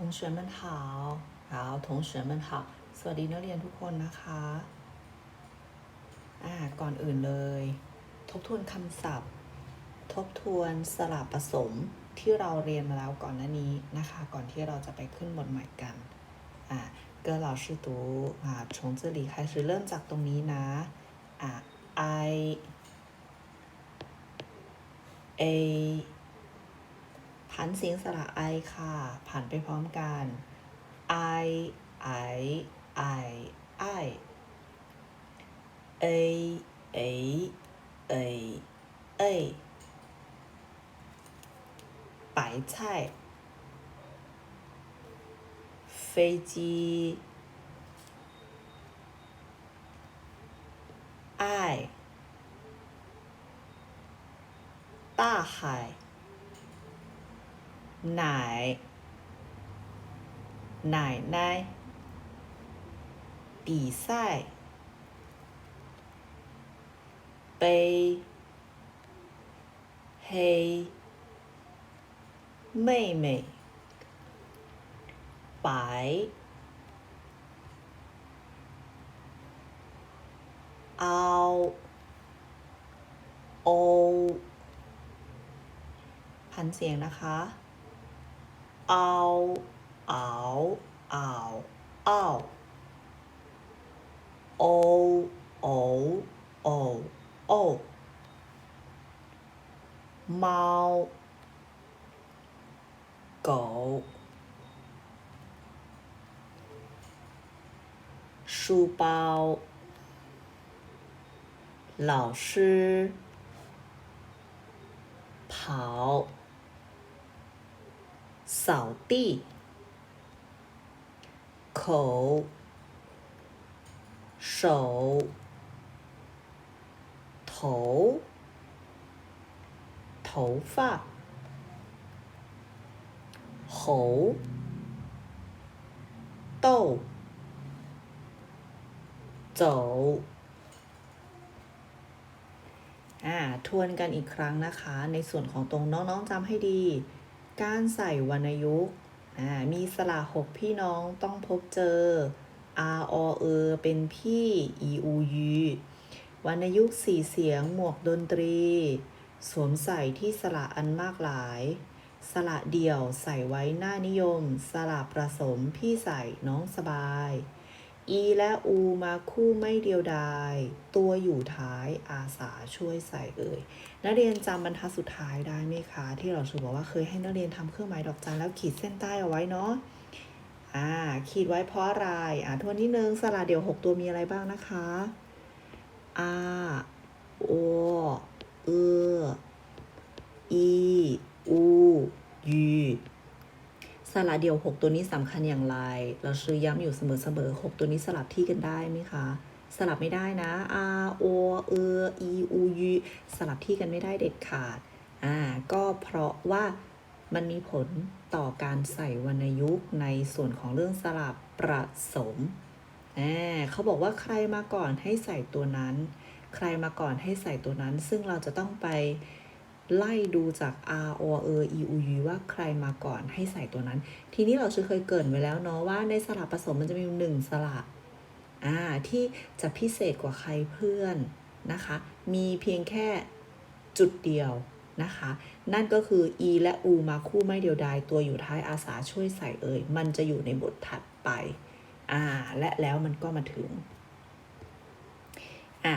同学们好好同学们好สวัสดีนักเรียนทุกคนนะคะ อ่า ก่อนอื่นเลย ทบทวนคำศัพท์ ทบทวนสระผสมที่เราเรียนมาแล้วก่อนหน้านี้นะคะ ก่อนที่เราจะไปขึ้นบทใหม่กัน อ่าเกิร์ล老师读อ่า从这里开始เริ่มจากตรงนี้นะ อ่า I A ผันเสียงสระ I ค่ะ ผ่านไปพร้อมกัน I I I I A A A A 白菜飞机爱大海 奶奶奶比赛杯黑妹妹白凹โอพันเสียงนะคะ 嗷嗷嗷嗷，哦哦哦哦，猫狗书包老师跑。扫地口手头头发猴豆走อ่าทวนกันอีกครั้งนะคะ ในส่วนของตรงน้องๆจำให้ดี การใส่วรรณยุกต์อ่ามีสระหกพี่น้องต้องพบเจอ r o e เป็นพี่ e u u วรรณยุกต์สี่เสียงหมวกดนตรี สวมใส่ที่สระอันมากหลาย สระเดี่ยวใส่ไว้หน้านิยม สระประสมพี่ใส่น้องสบาย อีและอูมาคู่ไม่เดียวดาย ตัวอยู่ท้ายอาสาช่วยใส่เอ่ยนักเรียนจำบรรทัดสุดท้ายได้ไหมคะ ที่เราชูบอกว่าเคยให้นักเรียนทำเครื่องหมายดอกจันแล้วขีดเส้นใต้เอาไว้เนาะอ่าขีดไว้เพราะอะไรอ่าทวนนิดนึงสระเดี่ยว6ตัวมีอะไรบ้างนะคะอาโอเออีอูยู สระเดี่ยว 6 ตัวนี้สำคัญอย่างไร เราซื้อย้ำอยู่เสมอๆ6ตัวนี้สลับที่กันได้ไหมคะ สลับไม่ได้นะ R O เอ E U U สลับที่กันไม่ได้เด็ดขาด อ่า ก็เพราะว่ามันมีผลต่อการใส่วรรณยุกต์ในส่วนของเรื่องสลับประสมอ่าเขาบอกว่าใครมาก่อนให้ใส่ตัวนั้น ใครมาก่อนให้ใส่ตัวนั้น ซึ่งเราจะต้องไป ไล่ดูจาก R O E E U U ว่าใครมาก่อนให้ใส่ตัวนั้น ทีนี้เราเคยเกรินไว้แล้วเนาะว่าในสลับผสมมันจะมีหนึ่งสลับอ่าที่จะพิเศษกว่าใครเพื่อนนะคะ มีเพียงแค่จุดเดียวนะคะ นั่นก็คือ e และ u มาคู่ไม่เดียวดายตัวอยู่ท้ายอาสาช่วยใส่เอ่ย มันจะอยู่ในบทถัดไปอ่าและแล้วมันก็มาถึงอะ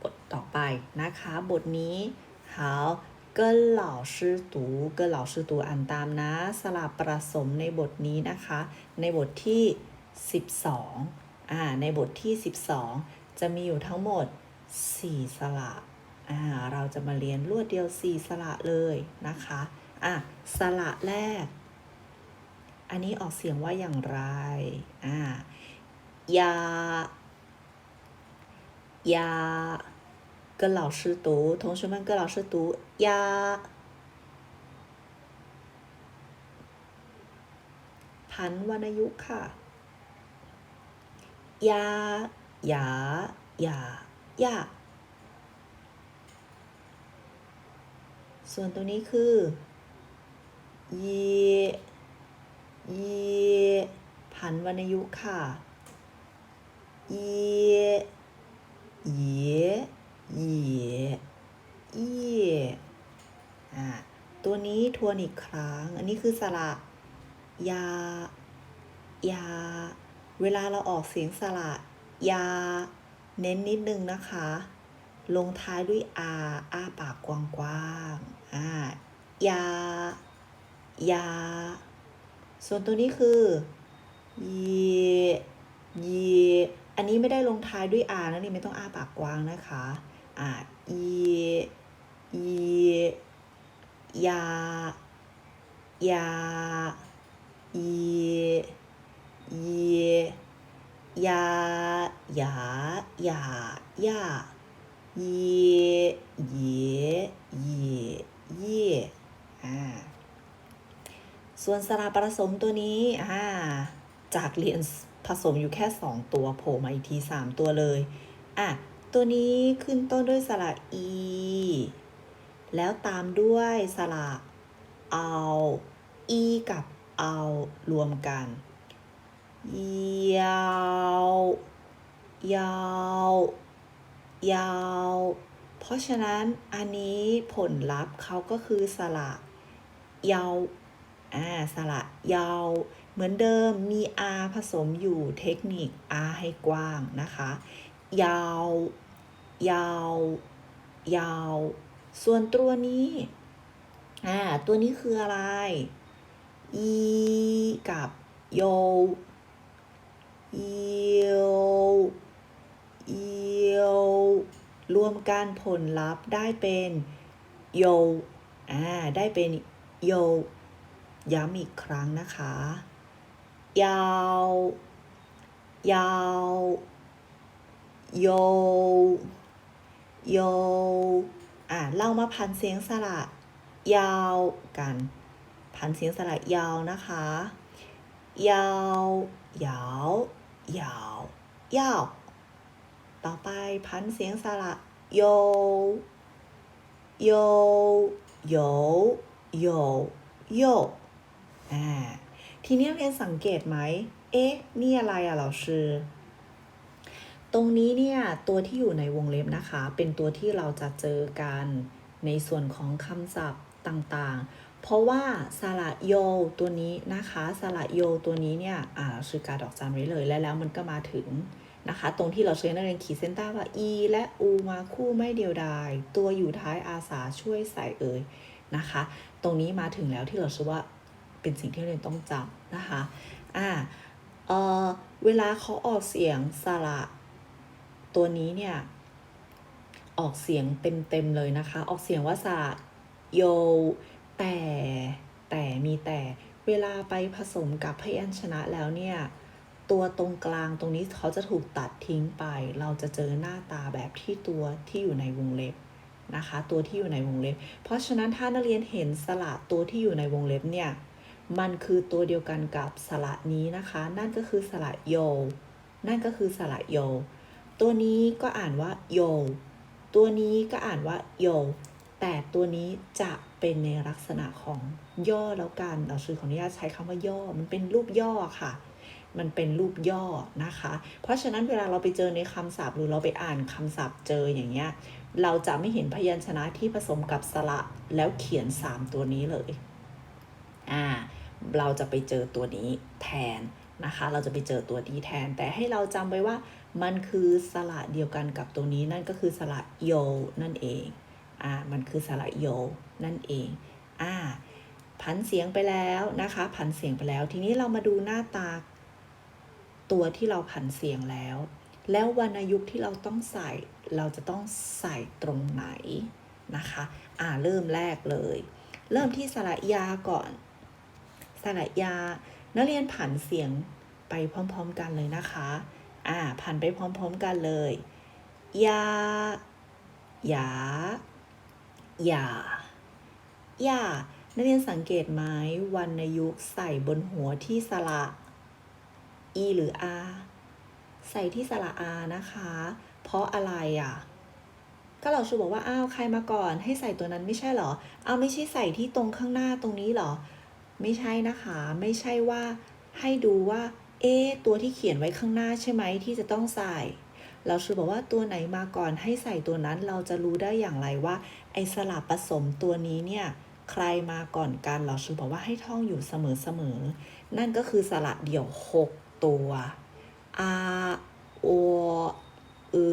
บทต่อไปนะคะ บทนี้好 跟老师读跟老师读อ่านตามนะ สลับประสมในบทนี้นะคะ ในบทที่ 12 อ่า ในบทที่ 12 จะมีอยู่ทั้งหมด 4 สระ อ่า เราจะมาเรียนรวดเดียว 4 สระเลยนะคะ อ่ะ สระแรก อันนี้ออกเสียงว่าอย่างไร อ่ายายา 跟老师读，同学们跟老师读呀。พันวรรณยุกต์ค่ะ ยา ยา ยา ยา ส่วนตัวนี้คือ เย เย ผันวรรณยุกต์ค่ะ เย เย เยเย่อ่าตัวนี้ทวนอีกครั้ง อันนี้คือสระยา ยา เวลาเราออกเสียงสระยา เน้นนิดนึงนะคะ ลงท้ายด้วยอาอ้าปากกว้างๆอ่ายา ยา ส่วนตัวนี้คือเยเยอันนี้ไม่ได้ลงท้ายด้วยอานะนี่ไม่ต้องอ้าปากกว้างนะคะ อ่าเยเยยายาเยเยยายายายาเยเยเยเย่อ่าส่วนสระผสมตัวนี้อ่าจากเรียนผสมอยู่แค่ 2 ตัวโผล่มาอีกที 3 ตัวเลยอะ ตัวนี้ขึ้นต้นด้วยสระอี แล้วตามด้วยสระเอา อีกับเอารวมกันยาวยาวยาว เพราะฉะนั้นอันนี้ผลลัพธ์เขาก็คือสระยาว อ่า สระยาว เหมือนเดิมมี R ผสมอยู่เทคนิค R ให้กว้างนะคะ ยาว ยาว ยาว ส่วนตัวนี้อ่าตัวนี้คืออะไร อีกับโยเยวเยวรวมกันผลลัพธ์ได้เป็นโยอ่าได้เป็นโยย้ำอีกครั้งนะคะ ยาว ยาว โย โยอะเรามาพันเสียงสระยาวกัน พันเสียงสระยาวนะคะยาวยาวยาวยาวต่อไปพันเสียงสระโยโยโยโยโยอ่าทีนี้เรียนสังเกตไหม เอ๊ะ นี่อะไรอะเราชื่อ ตรงนี้เนี่ยตัวที่อยู่ในวงเล็บนะคะ เป็นตัวที่เราจะเจอกันในส่วนของคำศัพท์ต่างๆ เพราะว่าสระโยตัวนี้นะคะสระโยตัวนี้เนี่ยอ่าชื่อการดอกจันไว้เลยและแล้วมันก็มาถึงนะคะ ตรงที่เราใช้นักเรียนขีดเส้นใต้ว่า e และ u มาคู่ไม่เดียวดาย ตัวอยู่ท้ายอาสาช่วยใส่เอ่ยนะคะ ตรงนี้มาถึงแล้วที่เราชื่อว่าเป็นสิ่งที่เราเรียนต้องจำนะคะอ่าเออเวลาเขาออกเสียงสระ ตัวนี้เนี่ย ออกเสียงเต็มๆเลยนะคะ ออกเสียงว่าสะโย แต่แต่มีแต่เวลาไปผสมกับพยัญชนะแล้วเนี่ย ตัวตรงกลางตรงนี้เขาจะถูกตัดทิ้งไป เราจะเจอหน้าตาแบบที่ตัวที่อยู่ในวงเล็บนะคะ ตัวที่อยู่ในวงเล็บ เพราะฉะนั้นถ้านักเรียนเห็นสระตัวที่อยู่ในวงเล็บเนี่ย มันคือตัวเดียวกันกับสระนี้นะคะ นั่นก็คือสระโย นั่นก็คือสระโย ตัวนี้ก็อ่านว่าโยตัวนี้ก็อ่านว่าโยแต่ตัวนี้จะเป็นในลักษณะของย่อแล้วกันเราชื่อขออนุญาตใช้คำว่าย่อ มันเป็นรูปย่อค่ะ มันเป็นรูปย่อนะคะ เพราะฉะนั้นเวลาเราไปเจอในคำศัพท์หรือเราไปอ่านคำศัพท์เจออย่างเงี้ย เราจะไม่เห็นพยัญชนะที่ผสมกับสระแล้วเขียน 3 ตัวนี้เลย อ่า เราจะไปเจอตัวนี้แทนนะคะ เราจะไปเจอตัวนี้แทน แต่ให้เราจำไว้ว่า มันคือสระเดียวกันกับตัวนี้นั่นก็คือสระโยนั่นเอง อ่า มันคือสระโยนั่นเอง อ่า ผันเสียงไปแล้วนะคะ ผันเสียงไปแล้ว ทีนี้เรามาดูหน้าตา ตัวที่เราผันเสียงแล้ว แล้ววรรณยุกต์ที่เราต้องใส่ เราจะต้องใส่ตรงไหนนะคะ อ่า เริ่มแรกเลย เริ่มที่สระยาก่อน สระยา นักเรียนผันเสียงไปพร้อม ๆ กันเลยนะคะ อ่าผันไปพร้อมๆกันเลยยาหยาหยาหยานักเรียนสังเกตไหมวรรณยุกต์ใส่บนหัวที่สระ e หรือ r ใส่ที่สระ r นะคะ เพราะอะไรอะ ก็เราชูบอกว่าอ้าวใครมาก่อน ให้ใส่ตัวนั้นไม่ใช่เหรอ เอาไม่ใช่ใส่ที่ตรงข้างหน้าตรงนี้เหรอ ไม่ใช่นะคะ ไม่ใช่ว่าให้ดูว่า เอ๊ตัวที่เขียนไว้ข้างหน้าใช่ไหมที่จะต้องใส่ เราชื่อบอกว่าตัวไหนมาก่อนให้ใส่ตัวนั้นเราจะรู้ได้อย่างไรว่า ไอสลับผสมตัวนี้เนี่ยใครมาก่อนกันเราชื่อบอกว่าให้ท่องอยู่เสมอๆนั่นก็คือสระเดี่ยว 6 ตัว a o e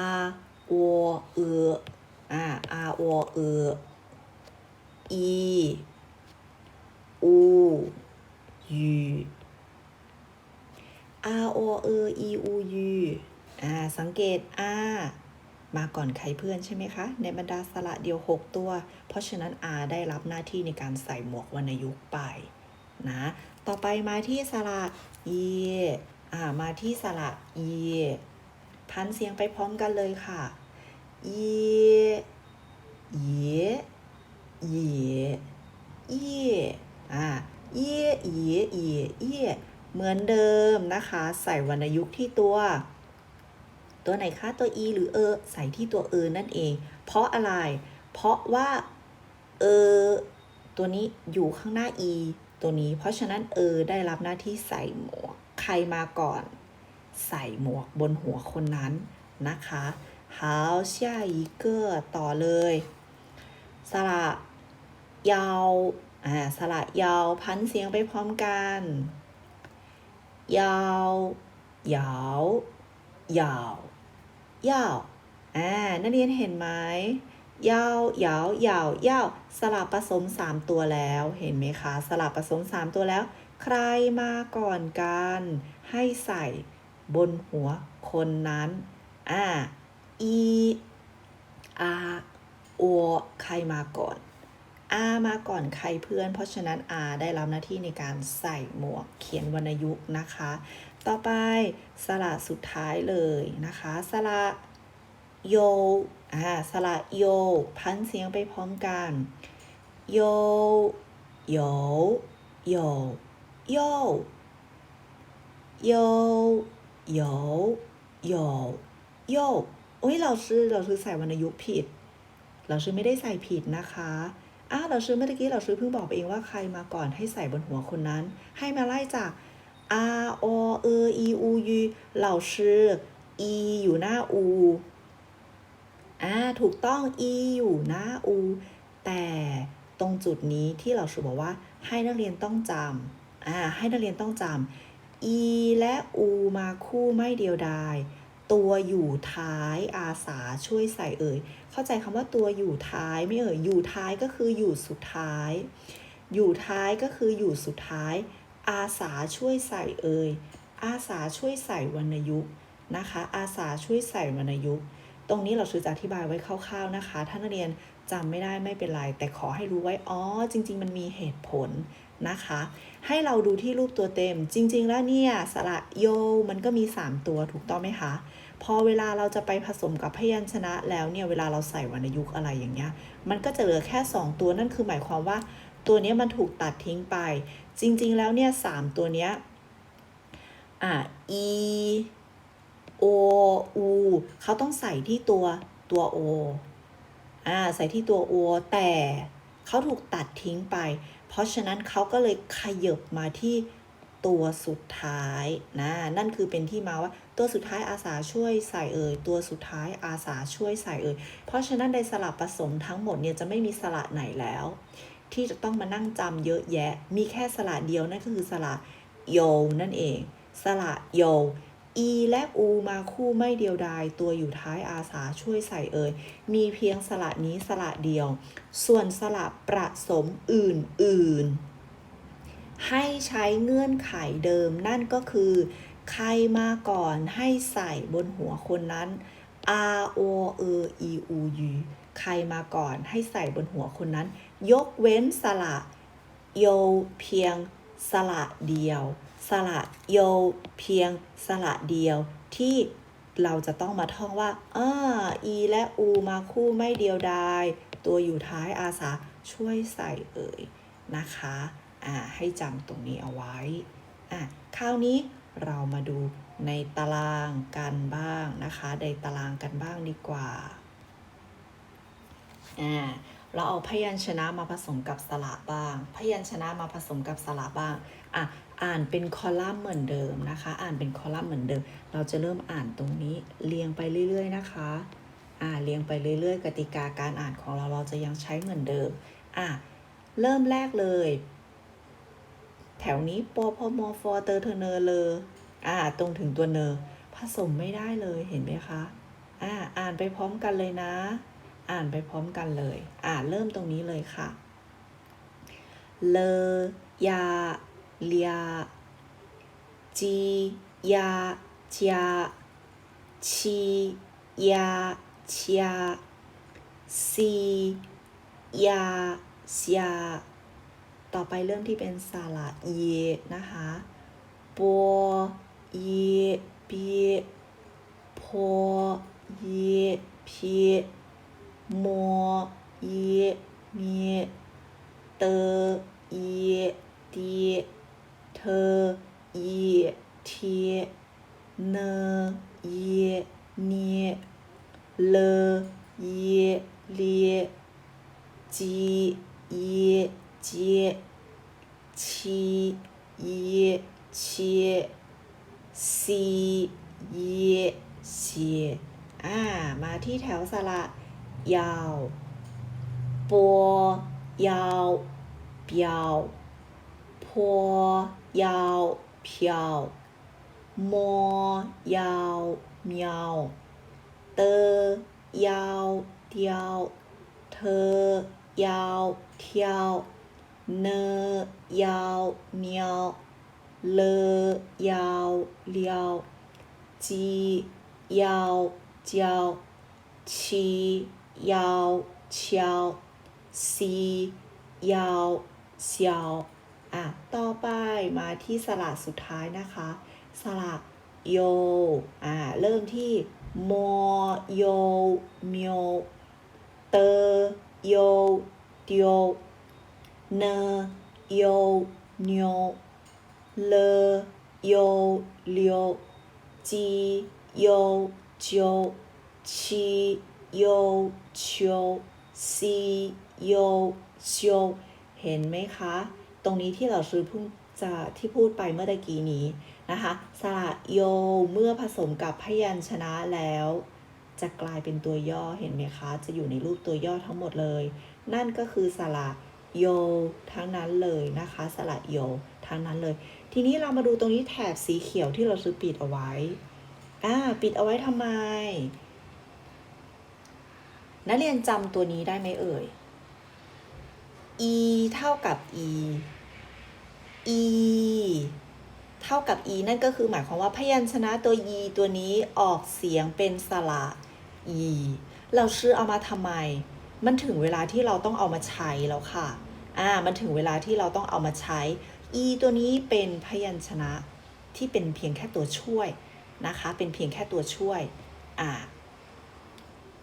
a o e อ่า a o e i u u r o e i u u อ่ ยูอูยูอาโอเออีอูยูอ่าสังเกต r มาก่อนใครเพื่อนใช่ไหมคะ ในบรรดาสระเดียว 6 ตัว เพราะฉะนั้น r ได้รับหน้าที่ในการใส่หมวกวรรณยุกต์ไปนะต่อไปมาที่สระ e อ่ามาที่สระ e พันเสียงไปพร้อมกันเลยค่ะ e เย เยเยอ่าเยเยเยเยเหมือนเดิมนะคะ ใส่วรรณยุกต์ที่ตัว ตัวไหนคะ ตัว e หรือ e ใส่ที่ตัว e นั่นเอง เพราะอะไร เพราะว่า e ตัวนี้อยู่ข้างหน้า e ตัวนี้ เพราะฉะนั้น e ได้รับหน้าที่ใส่หมวก ใครมาก่อน ใส่หมวกบนหัวคนนั้นนะคะ好下一个ต่อเลย สระ ยาวอ่าสระยาวพันเสียงไปพร้อมกัน ยาวยาวยาวยาวอ่านักเรียนเห็นไหมยาวยาวยาวยาวสลับผสม3ตัวแล้วเห็นไหมคะสลับผสม3ตัวแล้ว ใครมาก่อนกัน ให้ใส่บนหัวคนนั้นอ่า e r o ใครมาก่อน r มาก่อนใครเพื่อน เพราะฉะนั้น r ได้รับหน้าที่ในการใส่หมวกเขียนวรรณยุกต์นะคะ ต่อไปสระสุดท้ายเลยนะคะสระโยอ่าสระโย พันเสียงไปพร้อมกันโยโยโยโยโยโยโยโยโอ้ยเราชื่อเราชื่อใส่วรรณยุกต์ผิด เราชื่อไม่ได้ใส่ผิดนะคะ อ้าวเราชื่อเมื่อกี้เราชื่อเพิ่งบอกไปเองว่าใครมาก่อนให้ใส่บนหัวคนนั้น ให้มาไล่จาก r o e i u u เราชื่อ e อยู่หน้า u อ่าถูกต้อง e อยู่หน้า u แต่ตรงจุดนี้ที่เราชื่อบอกว่า ให้นักเรียนต้องจำอ่าให้นักเรียนต้องจำ e และ u มาคู่ไม่เดียวดาย ตัวอยู่ท้ายอาสาช่วยใส่เอ่ย เข้าใจคำว่าตัวอยู่ท้ายไม่เอ่ย อยู่ท้ายก็คืออยู่สุดท้าย อยู่ท้ายก็คืออยู่สุดท้าย อาสาช่วยใส่เอ่ย อาสาช่วยใส่วรรณยุกต์นะคะ อาสาช่วยใส่วรรณยุกต์ ตรงนี้เราชื่อจะอธิบายไว้คร่าวๆนะคะ ถ้านักเรียนจำไม่ได้ไม่เป็นไร แต่ขอให้รู้ไว้ อ๋อ จริง ๆ มันมีเหตุผล นะคะ ให้เราดูที่รูปตัวเต็ม จริง ๆ แล้วเนี่ยสระโยมันก็มี 3 ตัวถูกต้องไหมคะ พอเวลาเราจะไปผสมกับพยัญชนะแล้วเนี่ยเวลาเราใส่วรรณยุกต์อะไรอย่างเงี้ย มันก็จะเหลือแค่ 2 ตัวนั่นคือหมายความว่า ตัวนี้มันถูกตัดทิ้งไป จริง ๆ แล้วเนี่ยสามตัวเนี้ยอ่า e o u เขาต้องใส่ที่ตัวตัว o อ่าใส่ที่ตัว o แต่เขาถูกตัดทิ้งไป เพราะฉะนั้นเขาก็เลยขยบมาที่ตัวสุดท้ายนะนั่นคือเป็นที่มาว่าตัวสุดท้ายอาสาช่วยใส่เอ่ยตัวสุดท้ายอาสาช่วยใส่เอ่ยเพราะฉะนั้นในสลับผสมทั้งหมดเนี่ยจะไม่มีสระไหนแล้ว ที่จะต้องมานั่งจำเยอะแยะ มีแค่สระเดียวนั่นก็คือสระโยนั่นเอง สระโย e และ u มาคู่ไม่เดียวดาย ตัวอยู่ท้ายอาสาช่วยใส่เอ่ย มีเพียงสระนี้สระเดียว ส่วนสระประสมอื่นๆให้ใช้เงื่อนไขเดิมนั่นก็คือ ใครมาก่อนให้ใส่บนหัวคนนั้น r o e i u u ใครมาก่อนให้ใส่บนหัวคนนั้น ยกเว้นสระโยเพียงสระเดียว สระโย เพียงสระเดียวที่เราจะต้องมาท่องว่าอ่า e และ u มาคู่ไม่เดียวดาย ตัวอยู่ท้ายอาสาช่วยใส่เอ่ยนะคะอ่าให้จำตรงนี้เอาไว้อะคราวนี้เรามาดูในตารางกันบ้างนะคะ ในตารางกันบ้างดีกว่าอ่า เราเอาพยัญชนะมาผสมกับสระบ้าง พยัญชนะมาผสมกับสระบ้าง อะ อ่านเป็นคอลัมน์เหมือนเดิมนะคะ อ่านเป็นคอลัมน์เหมือนเดิม เราจะเริ่มอ่านตรงนี้เรียงไปเรื่อย ๆ นะคะ อ่า เรียงไปเรื่อย ๆ กติกาการอ่านของเราเราจะยังใช้เหมือนเดิม อะ เริ่มแรกเลย แถวนี้ปอพมฟอเตอร์เทอเนอร์เลออ่า ตรงถึงตัวเนอผสมไม่ได้เลย เห็นไหมคะ อ่า อ่านไปพร้อมกันเลยนะ อ่านไปพร้อมกันเลย อ่านเริ่มตรงนี้เลยค่ะ เลยาเลียจียาจาชียาชาซียาเซียต่อไปเริ่มที่เป็นสระเยนะคะปัวเยเปียพอเยเพี ยมอเยมียเตอเยเตีเธอเยเทีเนเยนีเลยเลีจีเยเจชีเยเชีซีเยเสียอ่า มาที่แถวสระ ยาวปัวยาวเปียวพัวยาวเพียวมอยาวเมี ยาวเดียวเธอยาวเที่ยวเนยาวเนียวเลยาวเลียวจียาวเจียวชียวซียาวเซียวอะต่อไปมาที่สระสุดท้ายนะคะ สระโยอ่าเริ่มที่มโยเมียวเตโยเดียวเนโยเนียวเลโยเลียวจีโยเจียวชี โยเชียซีโยเชียเห็นไหมคะ ตรงนี้ที่เราซื้อเพิ่งจะที่พูดไปเมื่อตะกี้นี้นะคะสระโยเมื่อผสมกับพยัญชนะแล้ว จะกลายเป็นตัวย่อเห็นไหมคะ จะอยู่ในรูปตัวย่อทั้งหมดเลย นั่นก็คือสระโยทั้งนั้นเลยนะคะสระโยทั้งนั้นเลย ทีนี้เรามาดูตรงนี้แถบสีเขียวที่เราซื้อปิดเอาไว้อ่าปิดเอาไว้ทำไม นักเรียนจำตัวนี้ได้ไหมเอ่ย e เท่ากับ e e เท่ากับ e นั่นก็คือหมายความว่าพยัญชนะตัว e ตัวนี้ออกเสียงเป็นสระ e เราชื่อเอามาทำไม มันถึงเวลาที่เราต้องเอามาใช้แล้วค่ะ อ่า มันถึงเวลาที่เราต้องเอามาใช้ e ตัวนี้เป็นพยัญชนะที่เป็นเพียงแค่ตัวช่วยนะคะ เป็นเพียงแค่ตัวช่วย อ่า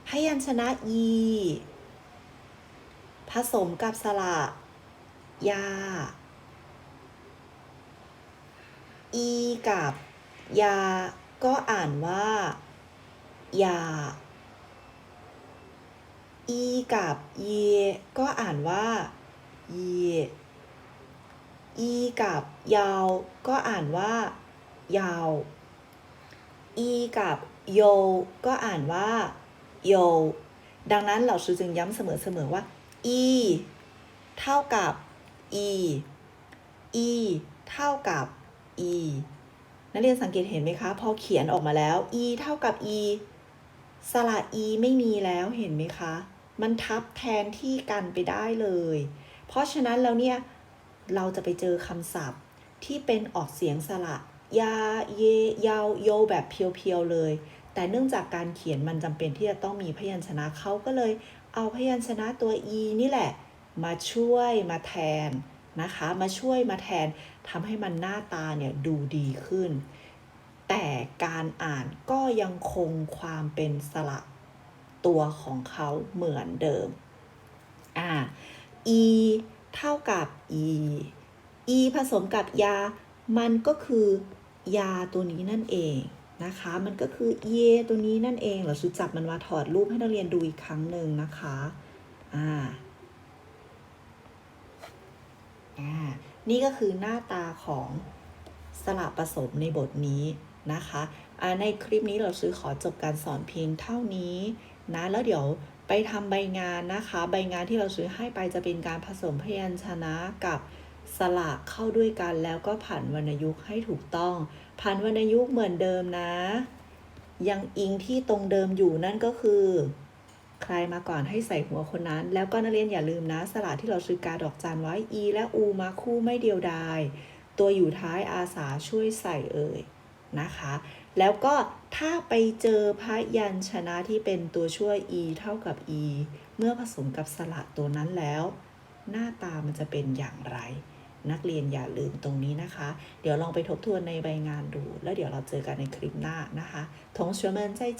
พยัญชนะ e ผสมกับสระยา อีกับยา ก็อ่านว่ายา อีกับเย ก็อ่านว่าเย อีกับยาว ก็อ่านว่า ยาว อีกับโย ก็อ่านว่า โยดังนั้นเราชื่อจึงย้ำเสมอๆว่า e เท่ากับ e e เท่ากับ e นักเรียนสังเกตเห็นไหมคะ พอเขียนออกมาแล้ว e เท่ากับ e สระ e ไม่มีแล้วเห็นไหมคะ มันทับแทนที่กันไปได้เลย เพราะฉะนั้นแล้วเนี่ย เราจะไปเจอคำศัพท์ที่เป็นออกเสียงสระยา เย ยาว โย แบบเพียวๆเลย แต่เนื่องจากการเขียนมันจำเป็นที่จะต้องมีพยัญชนะเขาก็เลยเอาพยัญชนะตัว e นี่แหละ มาช่วยมาแทนนะคะ มาช่วยมาแทนทำให้มันหน้าตาเนี่ยดูดีขึ้น แต่การอ่านก็ยังคงความเป็นสระตัวของเขาเหมือนเดิมอ่า e เท่ากับ e e ผสมกับยา มันก็คือยาตัวนี้นั่นเอง นะคะ มันก็คือเยตัวนี้นั่นเองเราสุจับมันมาถอดรูปให้นักเรียนดูอีกครั้งหนึ่งนะคะอ่าอ่านี่ก็คือหน้าตาของสระผสมในบทนี้นะคะะในคลิปนี้เราซื้อขอจบการสอนเพียงเท่านี้นะแล้วเดี๋ยวไปทำใบงานนะคะ ใบงานที่เราซื้อให้ไปจะเป็นการผสมพยัญชนะกับ สระเข้าด้วยกันแล้วก็ผันวรรณยุกต์ให้ถูกต้อง ผันวรรณยุกต์เหมือนเดิมนะ ยังอิงที่ตรงเดิมอยู่นั่นก็คือ ใครมาก่อนให้ใส่หัวคนนั้น แล้วก็นักเรียนอย่าลืมนะ สระที่เราซื้อกาดอกจันไว้ e และ u มาคู่ไม่เดียวดาย ตัวอยู่ท้ายอาสาช่วยใส่เอ่ยนะคะ แล้วก็ถ้าไปเจอพยัญชนะที่เป็นตัวช่วย e เท่ากับ e เมื่อผสมกับสระตัวนั้นแล้ว หน้าตามันจะเป็นอย่างไร นักเรียนอย่าลืมตรงนี้นะคะ เดี๋ยวลองไปทบทวนในใบงานดู แล้วเดี๋ยวเราเจอกันในคลิปหน้านะคะทงชวเมินใจ